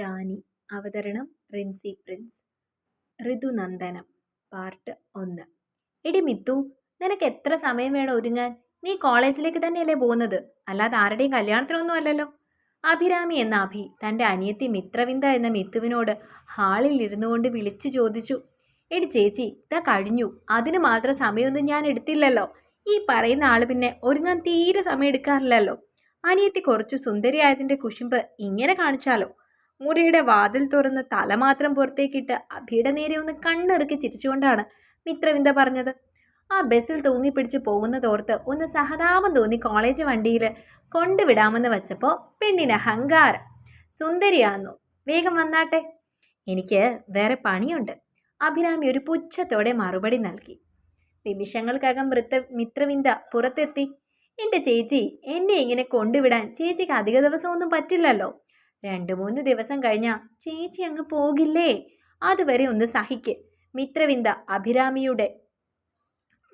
Dani അവതരണം Rincy Prince. ഋതുനന്ദനം part ഒന്ന്. എടി മിത്തു നിനക്ക് എത്ര സമയം വേണം ഒരുങ്ങാൻ? നീ കോളേജിലേക്ക് തന്നെയല്ലേ പോകുന്നത്? അല്ലാതെ ആരുടെയും കല്യാണത്തിനൊന്നും അല്ലല്ലോ. അഭിരാമി എന്ന അഭി തന്റെ അനിയത്തി മിത്രവിന്ദ എന്ന മിത്തുവിനോട് ഹാളിൽ ഇരുന്നു കൊണ്ട് വിളിച്ചു ചോദിച്ചു. എടി ചേച്ചി ഇതാ കഴിഞ്ഞു. അതിന് മാത്രം സമയമൊന്നും ഞാൻ എടുത്തില്ലല്ലോ. ഈ പറയുന്ന ആൾ പിന്നെ ഒരുങ്ങാൻ തീരെ സമയം എടുക്കാറില്ലല്ലോ. അനിയത്തി കുറച്ചു സുന്ദരിയായതിന്റെ കുശുമ്പ് ഇങ്ങനെ കാണിച്ചാലോ? മുറിയുടെ വാതിൽ തുറന്ന് തല മാത്രം പുറത്തേക്കിട്ട് അഭിയുടെ നേരെ ഒന്ന് കണ്ണിറുക്കി ചിരിച്ചുകൊണ്ടാണ് മിത്രവിന്ദ പറഞ്ഞത്. ആ ബസ്സിൽ തൂങ്ങിപ്പിടിച്ച് പോകുന്നതോർത്ത് ഒന്ന് സഹതാപം തോന്നി കോളേജ് വണ്ടിയിൽ കൊണ്ടുവിടാമെന്ന് വെച്ചപ്പോൾ പെണ്ണിന് അഹങ്കാരം. സുന്ദരിയാന്നു. വേഗം വന്നാട്ടെ. എനിക്ക് വേറെ പണിയുണ്ട്. അഭിരാമി ഒരു പുച്ഛത്തോടെ മറുപടി നൽകി. നിമിഷങ്ങൾക്കകം വൃത്ത മിത്രവിന്ദ പുറത്തെത്തി. എന്റെ ചേച്ചി എന്നെ ഇങ്ങനെ കൊണ്ടുവിടാൻ ചേച്ചിക്ക് അധിക ദിവസമൊന്നും പറ്റില്ലല്ലോ. രണ്ട് മൂന്ന് ദിവസം കഴിഞ്ഞാൽ ചേച്ചി അങ്ങ് പോകില്ലേ? അതുവരെ ഒന്ന് സഹിക്ക്. മിത്രവിന്ദ അഭിരാമിയുടെ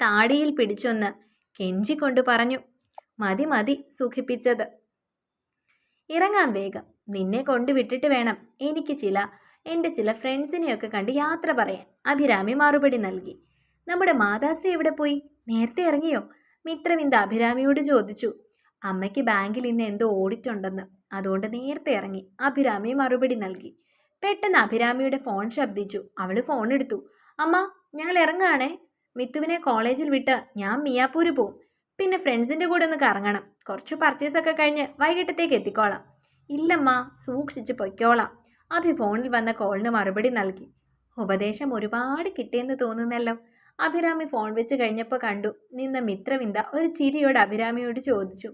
താടിയിൽ പിടിച്ചൊന്ന് കെഞ്ചിക്കൊണ്ട് പറഞ്ഞു മതി മതി സുഖിപ്പിച്ചത്. ഇറങ്ങാൻ വേഗം. നിന്നെ കൊണ്ടുവിട്ടിട്ട് വേണം എനിക്ക് ചില എന്റെ ചില ഫ്രണ്ട്സിനെയൊക്കെ കണ്ട് യാത്ര പറയാൻ. അഭിരാമി മറുപടി നൽകി. നമ്മുടെ മാതാശ്രീ എവിടെ പോയി? നേരത്തെ ഇറങ്ങിയോ? മിത്രവിന്ദ അഭിരാമിയോട് ചോദിച്ചു. അമ്മയ്ക്ക് ബാങ്കിൽ ഇന്ന് എന്തോ ഓഡിറ്റ് ഉണ്ടെന്ന്. അതുകൊണ്ട് നേരത്തെ ഇറങ്ങി. അഭിരാമി മറുപടി നൽകി. പെട്ടെന്ന് അഭിരാമിയുടെ ഫോൺ ശബ്ദിച്ചു. അവൾ ഫോൺ എടുത്തു. അമ്മ ഞങ്ങൾ ഇറങ്ങുകയാണേ. മിത്തുവിനെ കോളേജിൽ വിട്ട് ഞാൻ മിയാപ്പൂര് പോവും. പിന്നെ ഫ്രണ്ട്സിന്റെ കൂടെ ഒന്ന് കറങ്ങണം. കുറച്ച് പർച്ചേസൊക്കെ കഴിഞ്ഞ് വൈകിട്ടത്തേക്ക് എത്തിക്കോളാം. ഇല്ലമ്മ സൂക്ഷിച്ച് പൊയ്ക്കോളാം. അഭി ഫോണിൽ വന്ന കോളിന് മറുപടി നൽകി. ഉപദേശം ഒരുപാട് കിട്ടിയെന്ന് തോന്നുന്നല്ലോ. അഭിരാമി ഫോൺ വെച്ച് കഴിഞ്ഞപ്പോൾ കണ്ടു. നിന്ന മിത്രവിന്ദ ഒരു ചിരിയോട് അഭിരാമിയോട് ചോദിച്ചു.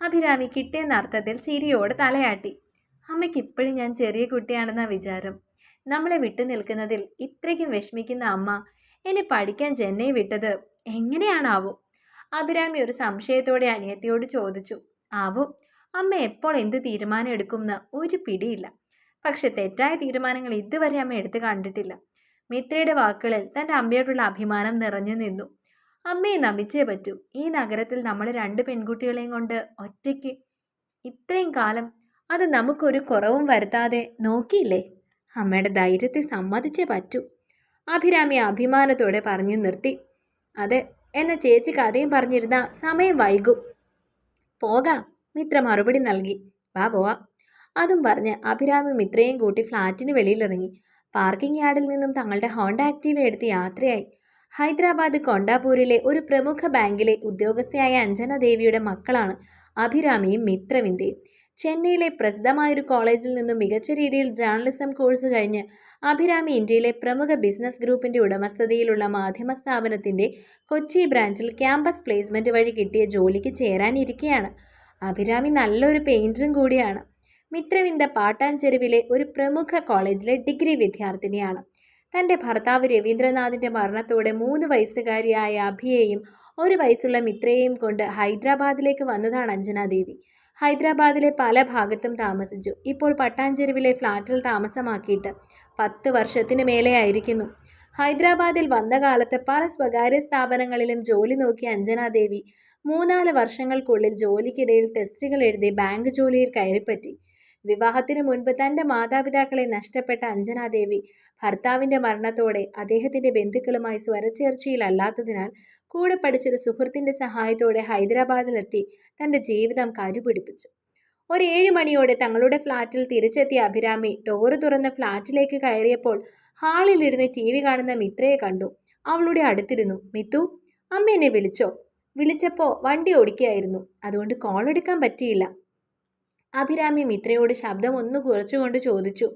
അഭിരാമി കിട്ടിയെന്ന അർത്ഥത്തിൽ ചിരിയോട് തലയാട്ടി. അമ്മയ്ക്ക് ഇപ്പോഴും ഞാൻ ചെറിയ കുട്ടിയാണെന്ന വിചാരം. നമ്മളെ വിട്ടു നിൽക്കുന്നതിൽ ഇത്രയ്ക്കും വിഷമിക്കുന്ന അമ്മ എന്നെ പഠിക്കാൻ ചെന്നൈ വിട്ടത് എങ്ങനെയാണാവും? അഭിരാമി ഒരു സംശയത്തോടെ അനിയത്തിയോട് ചോദിച്ചു. ആവും അമ്മ എപ്പോൾ എന്ത് തീരുമാനം എടുക്കുമെന്ന് ഒരു പിടിയില്ല. പക്ഷെ തെറ്റായ തീരുമാനങ്ങൾ ഇതുവരെ അമ്മ എടുത്തു കണ്ടിട്ടില്ല. മിത്രയുടെ വാക്കുകളിൽ തന്റെ അമ്മയോടുള്ള അഭിമാനം നിറഞ്ഞു നിന്നു. അമ്മയെ നമിച്ചേ പറ്റൂ. ഈ നഗരത്തിൽ നമ്മൾ രണ്ട് പെൺകുട്ടികളെയും കൊണ്ട് ഒറ്റയ്ക്ക് ഇത്രയും കാലം അത് നമുക്കൊരു കുറവും വരുത്താതെ നോക്കിയില്ലേ? അമ്മയുടെ ധൈര്യത്തെ സമ്മതിച്ചേ പറ്റൂ. അഭിരാമി അഭിമാനത്തോടെ പറഞ്ഞു നിർത്തി. അതെ എന്ന ചേച്ചി കഥയും പറഞ്ഞിരുന്ന സമയം വൈകും. പോകാം മിത്ര മറുപടി നൽകി. വാ പോവാം. അതും പറഞ്ഞ് അഭിരാമി മിത്രയും കൂട്ടി ഫ്ലാറ്റിന് വെളിയിലിറങ്ങി. പാർക്കിംഗ് യാർഡിൽ നിന്നും തങ്ങളുടെ ഹോണ്ട ആക്റ്റീവ എടുത്ത് യാത്രയായി. ഹൈദരാബാദ് കൊണ്ടാപൂരിലെ ഒരു പ്രമുഖ ബാങ്കിലെ ഉദ്യോഗസ്ഥയായ അഞ്ജന ദേവിയുടെ മക്കളാണ് അഭിരാമിയും മിത്രവിന്ദയും. ചെന്നൈയിലെ പ്രസിദ്ധമായൊരു കോളേജിൽ നിന്നും മികച്ച രീതിയിൽ ജേർണലിസം കോഴ്സ് കഴിഞ്ഞ് അഭിരാമി ഇന്ത്യയിലെ പ്രമുഖ ബിസിനസ് ഗ്രൂപ്പിന്റെ ഉടമസ്ഥതയിലുള്ള മാധ്യമ സ്ഥാപനത്തിന്റെ കൊച്ചി ബ്രാഞ്ചിൽ ക്യാമ്പസ് പ്ലേസ്മെന്റ് വഴി കിട്ടിയ ജോലിക്ക് ചേരാനിരിക്കെയാണ്. അഭിരാമി നല്ലൊരു പെയിന്ററും കൂടിയാണ്. മിത്രവിന്ദ പാട്ടാഞ്ചെരുവിലെ ഒരു പ്രമുഖ കോളേജിലെ ഡിഗ്രി വിദ്യാർത്ഥിനിയാണ്. തന്റെ ഭർത്താവ് രവീന്ദ്രനാഥിന്റെ മരണത്തോടെ മൂന്ന് വയസ്സുകാരിയായ അഭിയെയും ഒരു വയസ്സുള്ള മിത്രയെയും കൊണ്ട് ഹൈദരാബാദിലേക്ക് വന്നതാണ് അഞ്ജനാദേവി ഹൈദരാബാദിലെ പല ഭാഗത്തും താമസിച്ചു. ഇപ്പോൾ പട്ടാഞ്ചെരുവിലെ ഫ്ലാറ്റിൽ താമസമാക്കിയിട്ട് പത്ത് വർഷത്തിന് മേലെയായിരിക്കുന്നു. ഹൈദരാബാദിൽ വന്ന കാലത്ത് പല സ്വകാര്യ സ്ഥാപനങ്ങളിലും ജോലി നോക്കിയ അഞ്ജനാദേവി മൂന്നാൽ വർഷങ്ങൾക്കുള്ളിൽ ജോലിക്കിടയിൽ ടെസ്റ്റുകൾ എഴുതി ബാങ്ക് ജോലിയിൽ കയറിപ്പറ്റി. വിവാഹത്തിന് മുൻപ് തന്റെ മാതാപിതാക്കളെ നഷ്ടപ്പെട്ട അഞ്ജനാദേവി ഭർത്താവിന്റെ മരണത്തോടെ അദ്ദേഹത്തിന്റെ ബന്ധുക്കളുമായി സ്വരച്ചേർച്ചയിലല്ലാത്തതിനാൽ കൂടെ പഠിച്ചൊരു സുഹൃത്തിന്റെ സഹായത്തോടെ ഹൈദരാബാദിലെത്തി തന്റെ ജീവിതം കരുപിടിപ്പിച്ചു. ഒരു ഏഴ് മണിയോടെ തങ്ങളുടെ ഫ്ലാറ്റിൽ തിരിച്ചെത്തിയ അഭിരാമി ഡോറ് തുറന്ന ഫ്ലാറ്റിലേക്ക് കയറിയപ്പോൾ ഹാളിലിരുന്ന് ടി വി കാണുന്ന മിത്രയെ കണ്ടു. അവളുടെ അടുത്തിരുന്നു മിത്തു അമ്മ എന്നെ വിളിച്ചോ? വിളിച്ചപ്പോൾ വണ്ടി ഓടിക്കുകയായിരുന്നു. അതുകൊണ്ട് കോൾ എടുക്കാൻ പറ്റിയില്ല. അഭിരാമി മിത്രയോട് ശബ്ദം ഒന്ന് കുറച്ചുകൊണ്ട് ചോദിച്ചു.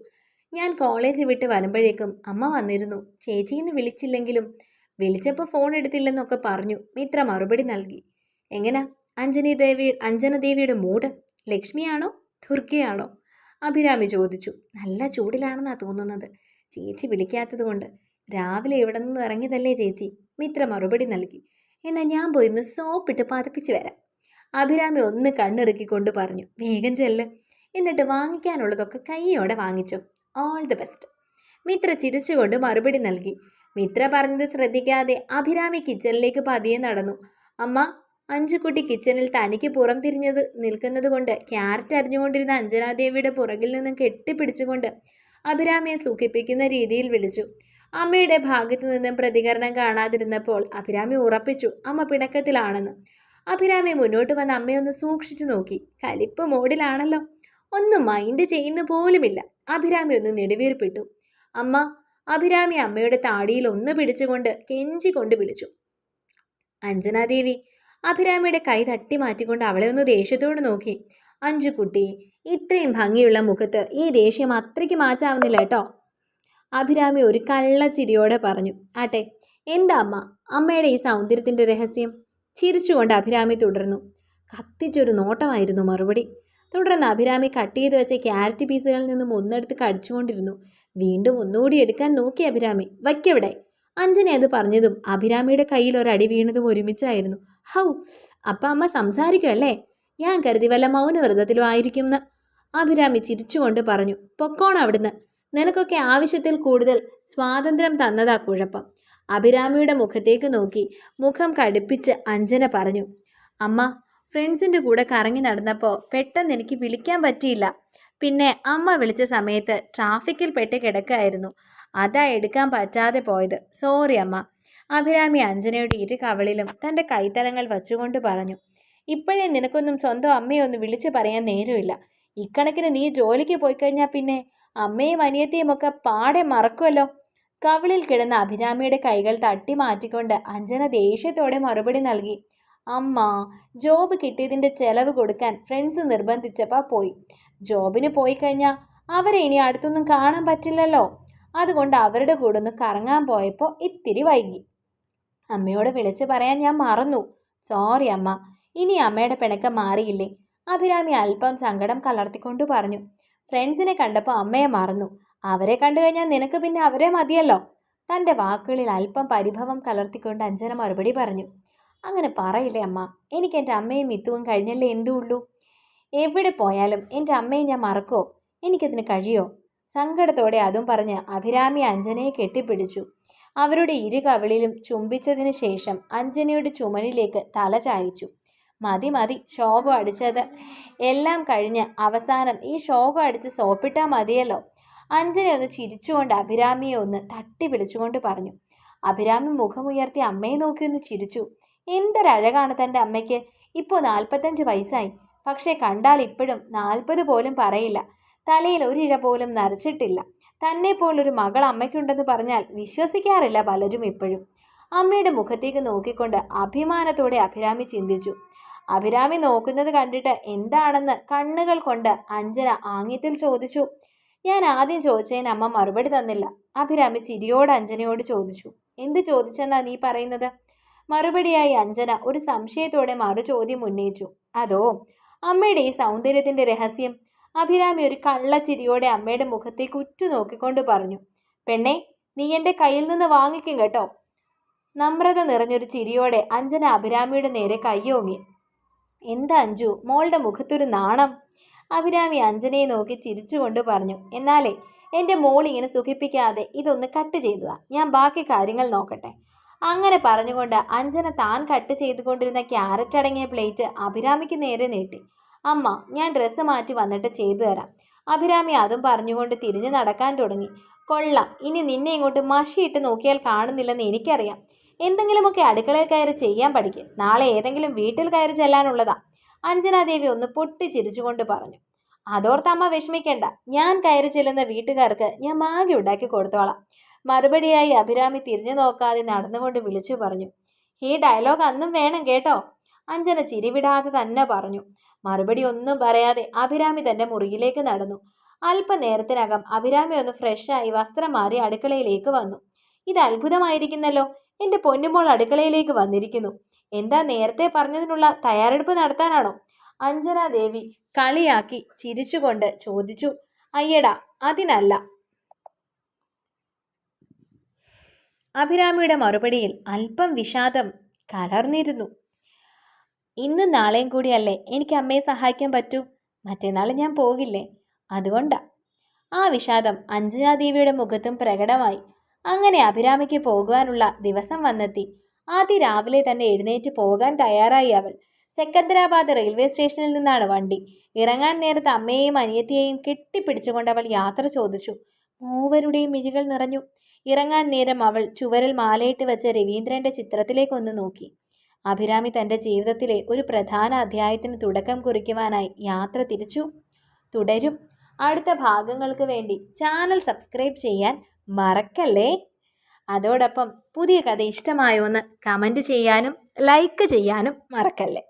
ഞാൻ കോളേജ് വിട്ട് വരുമ്പോഴേക്കും അമ്മ വന്നിരുന്നു. ചേച്ചിന്ന് വിളിച്ചില്ലെങ്കിലും വിളിച്ചപ്പോൾ ഫോൺ എടുത്തില്ലെന്നൊക്കെ പറഞ്ഞു. മിത്ര മറുപടി നൽകി. എങ്ങനാ? അഞ്ജനി ദേവി അഞ്ജന ദേവിയുടെ മൂഡ് ലക്ഷ്മിയാണോ? ദുർഗയാണോ? അഭിരാമി ചോദിച്ചു. നല്ല ചൂടിലാണെന്നാണ് തോന്നുന്നത്. ചേച്ചി വിളിക്കാത്തതുകൊണ്ട് രാവിലെ ഇവിടെ നിന്ന് ഇറങ്ങിയതല്ലേ ചേച്ചി? മിത്ര മറുപടി നൽകി. എന്നാൽ ഞാൻ പോയി ഒന്ന് സോപ്പിട്ട് പതപ്പിച്ച് വരാം. അഭിരാമി ഒന്ന് കണ്ണിറുക്കിക്കൊണ്ട് പറഞ്ഞു വേഗം ചെല്ല്. എന്നിട്ട് വാങ്ങിക്കാനുള്ളതൊക്കെ കൈയോടെ വാങ്ങിച്ചു. ഓൾ ദി ബെസ്റ്റ് മിത്ര ചിരിച്ചുകൊണ്ട് മറുപടി നൽകി. മിത്ര പറഞ്ഞത് ശ്രദ്ധിക്കാതെ അഭിരാമി കിച്ചണിലേക്ക് പതിയെ നടന്നു. അമ്മ അഞ്ചുകുട്ടി കിച്ചണിൽ തനിക്ക് പുറം തിരിഞ്ഞത് നിൽക്കുന്നത് കൊണ്ട് ക്യാരറ്റ് അരിഞ്ഞുകൊണ്ടിരുന്ന അഞ്ജനാദേവിയുടെ പുറകിൽ നിന്നും കെട്ടിപ്പിടിച്ചുകൊണ്ട് അഭിരാമിയെ സുഖിപ്പിക്കുന്ന രീതിയിൽ വിളിച്ചു. അമ്മയുടെ ഭാഗത്തു നിന്നും പ്രതികരണം കാണാതിരുന്നപ്പോൾ അഭിരാമി ഉറപ്പിച്ചു അമ്മ പിണക്കത്തിലാണെന്ന്. അഭിരാമി മുന്നോട്ട് വന്ന് അമ്മയൊന്ന് സൂക്ഷിച്ചു നോക്കി. കലിപ്പ് മോഡിലാണല്ലോ. ഒന്നും മൈൻഡ് ചെയ്യുന്ന പോലുമില്ല. അഭിരാമി ഒന്ന് നെടുവീർപ്പിട്ടു. അമ്മ അഭിരാമി അമ്മയുടെ താടിയിൽ ഒന്ന് പിടിച്ചുകൊണ്ട് കെഞ്ചി കൊണ്ട് വിളിച്ചു. അഞ്ജനാദേവി അഭിരാമിയുടെ കൈ തട്ടി മാറ്റിക്കൊണ്ട് അവളെ ഒന്ന് ദേഷ്യത്തോട് നോക്കി. അഞ്ചുകുട്ടി ഇത്രയും ഭംഗിയുള്ള മുഖത്ത് ഈ ദേഷ്യം അത്രയ്ക്ക് മാറ്റാവുന്നില്ല കേട്ടോ. അഭിരാമി ഒരു കള്ളച്ചിരിയോടെ പറഞ്ഞു. ആട്ടെ എന്താ അമ്മ? അമ്മയുടെ ഈ സൗന്ദര്യത്തിന്റെ രഹസ്യം? ചിരിച്ചുകൊണ്ട് അഭിരാമി തുടർന്നു. കത്തിച്ചൊരു നോട്ടമായിരുന്നു മറുപടി. തുടർന്ന് അഭിരാമി കട്ട് ചെയ്ത് വെച്ച ക്യാരറ്റ് പീസുകളിൽ നിന്നും ഒന്നെടുത്ത് കടിച്ചുകൊണ്ടിരുന്നു. വീണ്ടും ഒന്നുകൂടി എടുക്കാൻ നോക്കി അഭിരാമി. വയ്ക്കവിടെ? അഞ്ജന അത് പറഞ്ഞതും അഭിരാമിയുടെ കയ്യിൽ ഒരടി വീണതും ഒരുമിച്ചായിരുന്നു. ഹൗ അപ്പം അമ്മ സംസാരിക്കുമല്ലേ ഞാൻ കരുതി വല്ല മൗനവ്രതത്തിലും ആയിരിക്കുമെന്ന് അഭിരാമി ചിരിച്ചുകൊണ്ട് പറഞ്ഞു. പൊക്കോണം അവിടുന്ന്. നിനക്കൊക്കെ ആവശ്യത്തിൽ കൂടുതൽ സ്വാതന്ത്ര്യം തന്നതാ കുഴപ്പം. അഭിരാമിയുടെ മുഖത്തേക്ക് നോക്കി മുഖം കടുപ്പിച്ച് അഞ്ജന പറഞ്ഞു അമ്മ ഫ്രണ്ട്സിന്റെ കൂടെ കറങ്ങി നടന്നപ്പോൾ പെട്ടെന്ന് എനിക്ക് വിളിക്കാൻ പറ്റിയില്ല. പിന്നെ അമ്മ വിളിച്ച സമയത്ത് ട്രാഫിക്കിൽ പെട്ട് കിടക്കായിരുന്നു. അതാ എടുക്കാൻ പറ്റാതെ പോയത്. സോറി അമ്മ. അഭിരാമി അഞ്ജനയുടെ ഇരു കവളിലും തന്റെ കൈത്തലങ്ങൾ വച്ചുകൊണ്ട് പറഞ്ഞു ഇപ്പോഴേ നിനക്കൊന്നും സ്വന്തം അമ്മയെ ഒന്ന് വിളിച്ചു പറയാൻ നേരമില്ല. ഇക്കണക്കിന് നീ ജോലിക്ക് പോയി കഴിഞ്ഞാൽ പിന്നെ അമ്മയും അനിയത്തിയും ഒക്കെ പാടെ മറക്കുമല്ലോ കവിളിൽ കിടന്ന അഭിരാമിയുടെ കൈകൾ തട്ടി മാറ്റിക്കൊണ്ട് അഞ്ജന ദേഷ്യത്തോടെ മറുപടി നൽകി. അമ്മ ജോബ് കിട്ടിയതിന്റെ ചെലവ് കൊടുക്കാൻ ഫ്രണ്ട്സ് നിർബന്ധിച്ചപ്പോൾ പോയി. ജോബിന് പോയി കഴിഞ്ഞാൽ അവരെ ഇനി അടുത്തൊന്നും കാണാൻ പറ്റില്ലല്ലോ. അതുകൊണ്ട് അവരുടെ കൂടെ ഒന്ന് കറങ്ങാൻ പോയപ്പോൾ ഇത്തിരി വൈകി. അമ്മയോട് വിളിച്ച് പറയാൻ ഞാൻ മറന്നു. സോറി അമ്മ ഇനി അമ്മയുടെ പിണക്കം മാറിയില്ലേ? അഭിരാമി അല്പം സങ്കടം കലർത്തിക്കൊണ്ട് പറഞ്ഞു. ഫ്രണ്ട്സിനെ കണ്ടപ്പോൾ അമ്മയെ മറന്നു. അവരെ കണ്ടു കഴിഞ്ഞാൽ നിനക്ക് പിന്നെ അവരെ മതിയല്ലോ. തന്റെ വാക്കുകളിൽ അല്പം പരിഭവം കലർത്തിക്കൊണ്ട് അഞ്ജന മറുപടി പറഞ്ഞു. അങ്ങനെ പറയില്ലേ അമ്മ എനിക്ക് എന്റെ അമ്മയും മിത്തുവും കഴിഞ്ഞല്ലേ എന്തുള്ളൂ എവിടെ പോയാലും എന്റെ അമ്മയെ ഞാൻ മറക്കോ എനിക്കതിന് കഴിയോ? സങ്കടത്തോടെ അതും പറഞ്ഞ് അഭിരാമി അഞ്ജനയെ കെട്ടിപ്പിടിച്ചു. അവരുടെ ഇരു കവിളിലും ചുംബിച്ചതിന് ശേഷം അഞ്ജനയുടെ ചുമലിലേക്ക് തല ചായച്ചു. മതി മതി ശോകം അടിച്ചത് എല്ലാം കഴിഞ്ഞ് അവസാനം ഈ ശോകം അടിച്ച് സോപ്പിട്ടാൽ മതിയല്ലോ. അഞ്ജന ഒന്ന് ചിരിച്ചുകൊണ്ട് അഭിരാമിയെ ഒന്ന് തട്ടി വിളിച്ചുകൊണ്ട് പറഞ്ഞു അഭിരാമി മുഖമുയർത്തി അമ്മയെ നോക്കി ഒന്ന് ചിരിച്ചു. എന്തൊരഴകാണ് തന്റെ അമ്മയ്ക്ക്. ഇപ്പോൾ നാൽപ്പത്തഞ്ച് വയസ്സായി. പക്ഷേ കണ്ടാൽ ഇപ്പോഴും നാൽപ്പത് പോലും പറയില്ല. തലയിൽ ഒരിഴ പോലും നരച്ചിട്ടില്ല. തന്നെ പോലൊരു മകൾ അമ്മയ്ക്കുണ്ടെന്ന് പറഞ്ഞാൽ വിശ്വസിക്കാറില്ല പലരും ഇപ്പോഴും. അമ്മയുടെ മുഖത്തേക്ക് നോക്കിക്കൊണ്ട് അഭിമാനത്തോടെ അഭിരാമി ചിന്തിച്ചു. അഭിരാമി നോക്കുന്നത് കണ്ടിട്ട് എന്താണെന്ന് കണ്ണുകൾ കൊണ്ട് അഞ്ജന ആംഗ്യത്തിൽ ചോദിച്ചു ഞാൻ ആദ്യം ചോദിച്ചതിന് അമ്മ മറുപടി തന്നില്ല. അഭിരാമി ചിരിയോട് അഞ്ജനയോട് ചോദിച്ചു. എന്ത് ചോദിച്ചെന്നാ നീ പറയുന്നത്? മറുപടിയായി അഞ്ജന ഒരു സംശയത്തോടെ മറു ചോദ്യം ഉന്നയിച്ചു. അതോ അമ്മയുടെ ഈ സൗന്ദര്യത്തിന്റെ രഹസ്യം? അഭിരാമി ഒരു കള്ള ചിരിയോടെ അമ്മയുടെ മുഖത്തേക്ക് ഉറ്റു നോക്കിക്കൊണ്ട് പറഞ്ഞു. പെണ്ണെ നീ എന്റെ കയ്യിൽ നിന്ന് വാങ്ങിക്കും കേട്ടോ. നമ്രത നിറഞ്ഞൊരു ചിരിയോടെ അഞ്ജന അഭിരാമിയുടെ നേരെ കയ്യോങ്ങി എന്താ അഞ്ജു മോളുടെ മുഖത്തൊരു നാണം? അഭിരാമി അഞ്ജനയെ നോക്കി ചിരിച്ചുകൊണ്ട് പറഞ്ഞു എന്നാലേ എന്റെ മോൾ ഇങ്ങനെ സുഖിപ്പിക്കാതെ ഇതൊന്ന് കട്ട് ചെയ്തതാ. ഞാൻ ബാക്കി കാര്യങ്ങൾ നോക്കട്ടെ. അങ്ങനെ പറഞ്ഞുകൊണ്ട് അഞ്ജന താൻ കട്ട് ചെയ്തുകൊണ്ടിരുന്ന ക്യാരറ്റ് അടങ്ങിയ പ്ലേറ്റ് അഭിരാമിക്ക് നേരെ നീട്ടി. അമ്മ ഞാൻ ഡ്രസ്സ് മാറ്റി വന്നിട്ട് ചെയ്തു തരാം. അഭിരാമി അതും പറഞ്ഞുകൊണ്ട് തിരിഞ്ഞു നടക്കാൻ തുടങ്ങി. കൊള്ളാം ഇനി നിന്നെ ഇങ്ങോട്ട് മഷിയിട്ട് നോക്കിയാൽ കാണുന്നില്ലെന്ന് എനിക്കറിയാം. എന്തെങ്കിലുമൊക്കെ അടുക്കളയിൽ കയറി ചെയ്യാൻ പഠിക്കും. നാളെ ഏതെങ്കിലും വീട്ടിൽ കയറി ചെല്ലാനുള്ളതാ. അഞ്ജനാദേവി ഒന്ന് പൊട്ടി ചിരിച്ചുകൊണ്ട് പറഞ്ഞു അതോർത്ത് അമ്മ വിഷമിക്കേണ്ട. ഞാൻ കയറി ചെല്ലുന്ന വീട്ടുകാർക്ക് ഞാൻ മാഗി ഉണ്ടാക്കി കൊടുത്തോളാം. മറുപടിയായി അഭിരാമി തിരിഞ്ഞു നോക്കാതെ നടന്നുകൊണ്ട് വിളിച്ചു പറഞ്ഞു ഈ ഡയലോഗ് അന്നും വേണം കേട്ടോ. അഞ്ജന ചിരിവിടാതെ തന്നെ പറഞ്ഞു മറുപടി ഒന്നും പറയാതെ അഭിരാമി തന്റെ മുറിയിലേക്ക് നടന്നു. അല്പനേരത്തിനകം അഭിരാമി ഒന്ന് ഫ്രഷായി വസ്ത്രം മാറി അടുക്കളയിലേക്ക് വന്നു. ഇത് അത്ഭുതമായിരിക്കുന്നല്ലോ. എന്റെ പൊന്നുമോൾ അടുക്കളയിലേക്ക് വന്നിരിക്കുന്നു. എന്താ നേരത്തെ പറഞ്ഞതിനുള്ള തയ്യാറെടുപ്പ് നടത്താനാണോ? അഞ്ജന ദേവി കളിയാക്കി ചിരിച്ചുകൊണ്ട് ചോദിച്ചു. അയ്യടാ അതിനല്ല. അഭിരാമിയുടെ മറുപടിയിൽ അല്പം വിഷാദം കലർന്നിരുന്നു. ഇന്നും നാളെയും കൂടിയല്ലേ എനിക്ക് അമ്മയെ സഹായിക്കാൻ പറ്റൂ? മറ്റന്നാൾ ഞാൻ പോകില്ലേ? അതുകൊണ്ടാ. ആ വിഷാദം അഞ്ജനാദേവിയുടെ മുഖത്തും പ്രകടമായി. അങ്ങനെ അഭിരാമിക്ക് പോകുവാനുള്ള ദിവസം വന്നെത്തി. ആദ്യ രാവിലെ തന്നെ എഴുന്നേറ്റ് പോകാൻ തയ്യാറായി അവൾ. സെക്കന്ദരാബാദ് റെയിൽവേ സ്റ്റേഷനിൽ നിന്നാണ് വണ്ടി. ഇറങ്ങാൻ നേരത്ത് അമ്മയെയും അനിയത്തിയെയും കെട്ടിപ്പിടിച്ചുകൊണ്ട് അവൾ യാത്ര ചോദിച്ചു. മൂവരുടെയും മിഴികൾ നിറഞ്ഞു. ഇറങ്ങാൻ നേരം അവൾ ചുവരിൽ മാലയിട്ട് വെച്ച രവീന്ദ്രന്റെ ചിത്രത്തിലേക്കൊന്ന് നോക്കി. അഭിരാമി തന്റെ ജീവിതത്തിലെ ഒരു പ്രധാന അധ്യായത്തിന് തുടക്കം കുറിക്കുവാനായി യാത്ര തിരിച്ചു. തുടരും. അടുത്ത ഭാഗങ്ങൾക്ക് വേണ്ടി ചാനൽ സബ്സ്ക്രൈബ് ചെയ്യാൻ മറക്കല്ലേ? അതോടൊപ്പം പുതിയ കഥ ഇഷ്ടമായോ എന്ന് കമന്റ് ചെയ്യാനും ലൈക്ക് ചെയ്യാനും മറക്കല്ലേ.